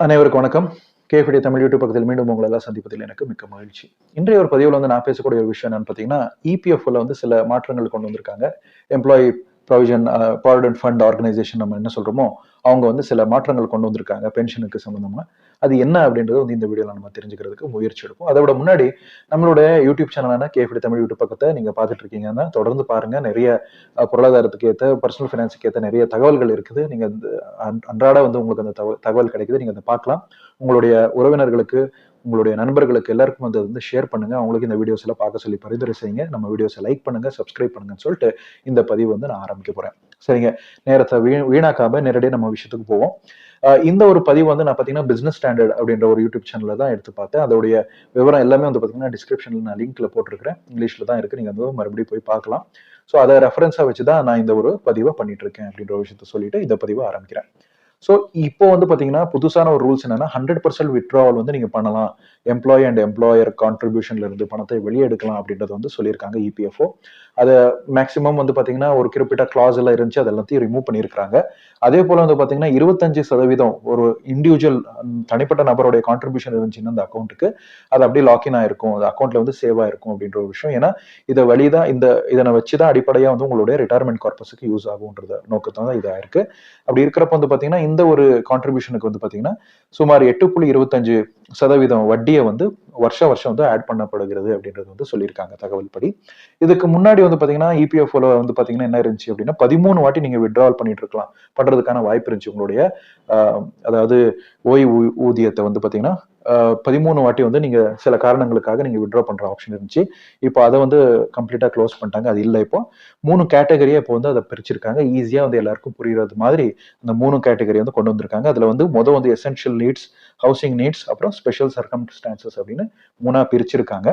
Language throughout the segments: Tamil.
அனைவருக்கும் வணக்கம். கேஃபிடி தமிழ் யூடியூப் பக்கத்தில் மீண்டும் உங்களை எல்லாம் சந்திப்பதில் எனக்கு மிக்க மகிழ்ச்சி. இன்றைய ஒரு பதிவில் வந்து நான் பேசக்கூடிய ஒரு விஷயம் என்னன்னு பார்த்தீங்கன்னா இபிஎஃப்ல வந்து சில மாற்றங்கள் கொண்டு வந்திருக்காங்க. Employee provision provident fund organisation நம்ம என்ன சொல்கிறோமோ அவங்க வந்து சில மாற்றங்கள் கொண்டு வந்திருக்காங்க பென்ஷனுக்கு சம்மந்தமாக அது என்ன அப்படின்றது வந்து இந்த வீடியோவில் நம்ம தெரிஞ்சுக்கிறதுக்கு முயற்சி எடுப்போம். அதை விட முன்னாடி நம்மளுடைய யூடியூப் சேனலான கேஃபி தமிழ் யூடியூப் பக்கத்தை நீங்கள் பார்த்துட்டு இருக்கீங்கன்னா தொடர்ந்து பாருங்கள் நிறைய பொருளாதாரத்துக்கு ஏற்ற பர்சனல் ஃபினான்ஸுக்கு ஏற்ற நிறைய தகவல்கள் இருக்குது. நீங்கள் அந்த அன்றாட வந்து உங்களுக்கு அந்த தகவல் தகவல் கிடைக்குது. நீங்கள் அதை பார்க்கலாம். உங்களுடைய உறவினர்களுக்கு உங்களுடைய நண்பர்களுக்கு எல்லாருக்கும் வந்து வந்து ஷேர் பண்ணுங்க. அவங்களுக்கு இந்த வீடியோஸ் எல்லாம் பார்க்க சொல்லி பரிந்துரை செய்யுங்க. நம்ம வீடியோஸை லைக் பண்ணுங்க சப்ஸ்கிரைப் பண்ணுங்கன்னு சொல்லிட்டு இந்த பதிவு வந்து நான் ஆரம்பிக்க போறேன். சரிங்க. நேரத்தை வீ வீணாக்காம நேரடியாக நம்ம விஷயத்துக்கு போவோம். இந்த ஒரு பதிவு வந்து நான் பார்த்தீங்கன்னா பிஸ்னஸ் ஸ்டாண்டர்ட் அப்படின்ற ஒரு யூடியூப் சேனலில் தான் எடுத்து பார்த்தேன். அதோடைய விவரம் எல்லாமே வந்து பார்த்தீங்கன்னா டிஸ்கிரிப்ஷனில் நான் லிங்க்ல போட்டிருக்கிறேன். இங்கிலீஷில் தான் இருக்கு. நீங்கள் வந்து மறுபடியும் போய் பார்க்கலாம். ஸோ அதை ரெஃபரன்ஸாக வச்சு தான் நான் இந்த ஒரு பதிவை பண்ணிட்டு இருக்கேன் அப்படின்ற ஒரு விஷயத்த சொல்லிட்டு இந்த பதிவை ஆரம்பிக்கிறேன். ஸோ இப்போ வந்து பார்த்தீங்கன்னா புதுசான ஒரு ரூல்ஸ் என்னன்னா ஹண்ட்ரட் பர்சன்ட் விட்ராவல் வந்து நீங்கள் பண்ணலாம். எம்ப்ளாயி அண்ட் எம்ப்ளாயர் கான்ட்ரிபியூஷன்ல இருந்து பணத்தை வெளியே எடுக்கலாம் அப்படின்றது வந்து சொல்லியிருக்காங்க இபிஎஃப்ஓ அதை மேக்சிமம் வந்து பார்த்தீங்கன்னா ஒரு குறிப்பிட்ட கிளாஸ் எல்லாம் இருந்துச்சு அது எல்லாத்தையும் ரிமூவ் பண்ணியிருக்காங்க அதே போல் வந்து பார்த்தீங்கன்னா இருபத்தஞ்சு சதவீதம் ஒரு இண்டிவிஜுவல் தனிப்பட்ட நபருடைய கான்ட்ரிபியூஷன் இருந்துச்சுன்னா அந்த அக்கௌண்ட்டுக்கு அது அப்படியே லாக்இன் ஆயிருக்கும். அந்த அக்கௌண்ட்ல வந்து சேவ் ஆயிருக்கும் அப்படின்ற ஒரு விஷயம். ஏன்னா இதை வழிதான் இந்த இதனை வச்சு தான் அடிப்படையாக வந்து உங்களுடைய ரிட்டையர்மெண்ட் கார்பஸுக்கு யூஸ் ஆகும்ன்றத நோக்கத்தான் தான் இதாக இருக்கு அப்படி இருக்கிறப்ப வந்து பார்த்தீங்கன்னா இந்த ஒரு கான்ட்ரிபியூஷனுக்கு வந்து பார்த்தீங்கன்னா சுமார் எட்டு புள்ளி இருபத்தஞ்சு சதவீதம் வட்டியை வந்து வருஷம் வருஷம் வந்து ஆட் பண்ணப்படுகிறது அப்படின்றது வந்து சொல்லியிருக்காங்க தகவல் படி இதுக்கு முன்னாடி வந்து பார்த்தீங்கன்னா இபிஎஃப்ஓல வந்து பார்த்தீங்கன்னா என்ன இருந்துச்சு அப்படின்னா பதிமூணு வாட்டி நீங்க விட்ராவல் பண்ணிட்டு இருக்கலாம் பண்றதுக்கான வாய்ப்பு இருந்துச்சு உங்களுடைய அதாவது ஓய்வு ஊதியத்தை வந்து பார்த்தீங்கன்னா பதிமூணு வாட்டி வந்து நீங்க சில காரணங்களுக்காக நீங்க விட்ரா பண்ற ஆப்ஷன் இருந்துச்சு. இப்போ அதை வந்து கம்ப்ளீட்டா க்ளோஸ் பண்ணிட்டாங்க. அது இல்லை இப்போ. மூணு கேட்டகரியா இப்போ வந்து அதை பிரிச்சிருக்காங்க. ஈஸியா வந்து எல்லாருக்கும் புரியுறது மாதிரி அந்த மூணு கேட்டகரி வந்து கொண்டு வந்திருக்காங்க. அதுல வந்து மொதல் வந்து எசென்ஷியல் நீட்ஸ் ஹவுசிங் நீட்ஸ் அப்புறம் ஸ்பெஷல் சர்க்கம்ஸ்டான்சஸ் அப்படின்னு மூணா பிரிச்சிருக்காங்க.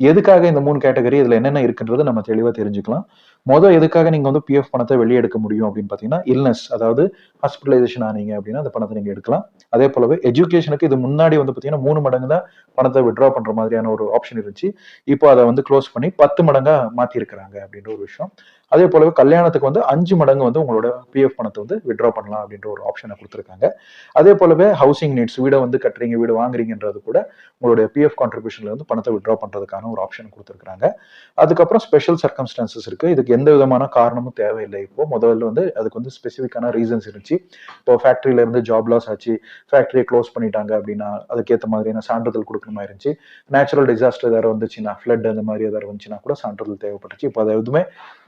எதுக்காக இந்த மூணு கேட்டகரி இதுல என்னென்ன இருக்குன்றது நம்ம தெளிவா தெரிஞ்சுக்கலாம். மொதல் எதுக்காக நீங்க வந்து பிஎஃப் பணத்தை வெளியே எடுக்க முடியும் அப்படின்னு பாத்தீங்கன்னா இல்னஸ் அதாவது ஹாஸ்பிட்டலைசேஷன் ஆனீங்க அப்படின்னா அந்த பணத்தை நீங்க எடுக்கலாம். அதே போலவே எஜுகேஷனுக்கு இது முன்னாடி வந்து பார்த்தீங்கன்னா மூணு மடங்கு தான் பணத்தை விட்ரா பண்ற மாதிரியான ஒரு ஆப்ஷன் இருந்துச்சு. இப்போ அதை வந்து க்ளோஸ் பண்ணி பத்து மடங்கா மாத்தி இருக்கிறாங்க அப்படின்ற ஒரு விஷயம். அதே போலவே கல்யாணத்துக்கு வந்து அஞ்சு மடங்கு வந்து உங்களோட பிஎஃப் பணத்தை வந்து விட்ரா பண்ணலாம் அப்படின்ற ஒரு ஆப்ஷனை கொடுத்துருக்காங்க. அதே போலவே ஹவுசிங் நீட்ஸ் வீடை வந்து கட்டுறீங்க வீடு வாங்குறீங்கன்றது கூட உங்களுடைய பிஎஃப் கான்ட்ரிபியூஷன்ல வந்து பணத்தை விட்ரா பண்றதுக்கான ஒரு ஆப்ஷன் கொடுத்துருக்காங்க. அதுக்கப்புறம் ஸ்பெஷல் சர்க்கம்ஸ்டான்சஸ் இருக்கு. இதுக்கு எந்த விதமான காரணமும் தேவையில்லை. இப்போ முதல்ல வந்து அதுக்கு வந்து ஸ்பெசிஃபிக்கான ரீசன்ஸ் இருந்துச்சு. இப்போ ஃபேக்டரியில இருந்து ஜாப் லாஸ் ஆச்சு. ஃபேக்டரியை க்ளோஸ் பண்ணிட்டாங்க அப்படின்னா அதுக்கேற்ற மாதிரியான சான்றிதழ் கொடுக்கணுமா இருந்துச்சு. நேச்சுரல் டிசாஸ்டர் ஏதாவது வந்துச்சுன்னா ஃப்ளட் அந்த மாதிரி ஏதாவது வந்துச்சுன்னா கூட சான்றிதழ் தேவைப்பட்டுச்சு. இப்போ அது எதுவுமே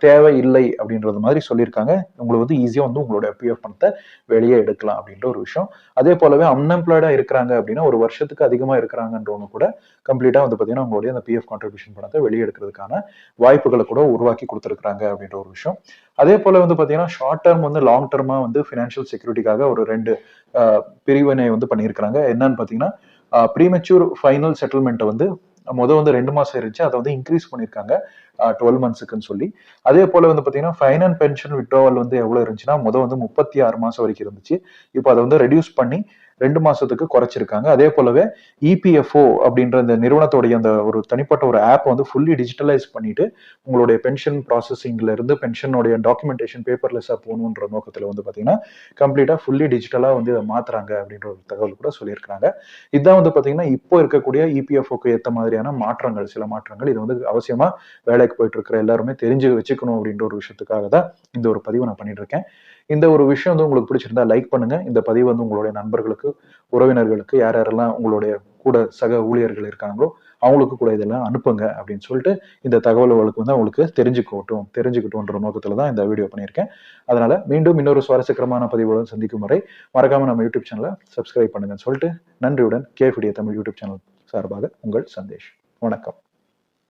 தேவை இல்லை அப்படின்றது மாதிரி சொல்லியிருக்காங்க. உங்களுக்கு வந்து ஈஸியாக வந்து உங்களோட பிஎஃப் பணத்தை வெளியே எடுக்கலாம் அப்படின்ற ஒரு விஷயம். அதே போலவே அன்எம்ப்ளாய்டா இருக்கிறாங்க அப்படின்னா ஒரு வருஷத்துக்கு அதிகமா இருக்கிறாங்கன்றவங்க கூட கம்ப்ளீட்டா வந்து பாத்தீங்கன்னா உங்களுடைய அந்த பிஎஃப் கான்ட்ரிபியூஷன் பணத்தை வெளியே எடுக்கிறதுக்கான வாய்ப்புகளை கூட உருவாக்கி கொடுத்துருக்காங்க அப்படின்ற ஒரு விஷயம். அதே போல வந்து பாத்தீங்கன்னா ஷார்ட் டேர்ம் வந்து லாங் டேர்மா வந்து ஃபினான்ஷியல் செக்யூரிட்டிக்காக ஒரு ரெண்டு பிரிவினை வந்து பண்ணியிருக்கிறாங்க. என்னன்னு பாத்தீங்கன்னா ப்ரீமெச்சூர் ஃபைனல் செட்டில்மெண்ட்டை வந்து மொதல் வந்து ரெண்டு மாசம் இருந்துச்சு அதை வந்து இன்க்ரீஸ் பண்ணியிருக்காங்க டுவெல் மந்த்ஸுக்குன்னு சொல்லி. அதே போல வந்து பாத்தீங்கன்னா ஃபைன் அண்ட் பென்ஷன் விட்ரோவல் வந்து எவ்வளவு இருந்துச்சுன்னா முதல் வந்து முப்பத்தி ஆறு மாசம் வரைக்கும் இருந்துச்சு. இப்போ அதை வந்து ரெடியூஸ் பண்ணி ரெண்டு மாசத்துக்கு குறைச்சிருக்காங்க. அதே போலவே இபிஎஃப்ஓ அப்படின்ற இந்த நிறுவனத்தோடைய அந்த ஒரு தனிப்பட்ட ஒரு ஆப் வந்து ஃபுல்லி டிஜிட்டலைஸ் பண்ணிட்டு உங்களுடைய பென்ஷன் ப்ராசஸிங்ல இருந்து பென்ஷனுடைய டாக்குமெண்டேஷன் பேப்பர்லெஸ்ஸா போகணுன்ற நோக்கத்துல வந்து பாத்தீங்கன்னா கம்ப்ளீட்டா ஃபுல்லி டிஜிட்டலா வந்து இதை மாத்துறாங்க அப்படின்ற ஒரு தகவல் கூட சொல்லியிருக்காங்க இதுதான் வந்து பாத்தீங்கன்னா இப்போ இருக்கக்கூடிய இபிஎஃப்ஓக்கு ஏற்ற மாதிரியான மாற்றங்கள் சில மாற்றங்கள். இது வந்து அவசியமா வேலைக்கு போயிட்டு இருக்கிற எல்லாருமே தெரிஞ்சு வச்சுக்கணும் அப்படின்ற ஒரு விஷயத்துக்காக தான் இந்த ஒரு பதிவு நான் பண்ணிட்டு இருக்கேன். இந்த ஒரு விஷயம் வந்து உங்களுக்கு பிடிச்சிருந்தா லைக் பண்ணுங்க. இந்த பதிவு வந்து உங்களுடைய நண்பர்களுக்கு உறவினர்களுக்கு யார் யாரெல்லாம் உங்களுடைய கூட சக ஊழியர்கள் இருக்காங்களோ அவங்களுக்கு கூட இதெல்லாம் அனுப்புங்க அப்படின்னு சொல்லிட்டு இந்த தகவல்களுக்கு வந்து அவங்களுக்கு தெரிஞ்சுக்கட்டும் தெரிஞ்சுக்கிட்டோன்ற நோக்கத்துல தான் இந்த வீடியோ பண்ணியிருக்கேன். அதனால மீண்டும் இன்னொரு சுவாரஸ்யகரமான பதிவுடன் சந்திக்கும் வரை மறக்காம நம்ம யூடியூப் சேனலை சப்ஸ்கிரைப் பண்ணுங்கன்னு சொல்லிட்டு நன்றியுடன் கேஃபிடிய தமிழ் யூடியூப் சேனல் சார்பாக உங்கள் சந்தேஷ். வணக்கம்.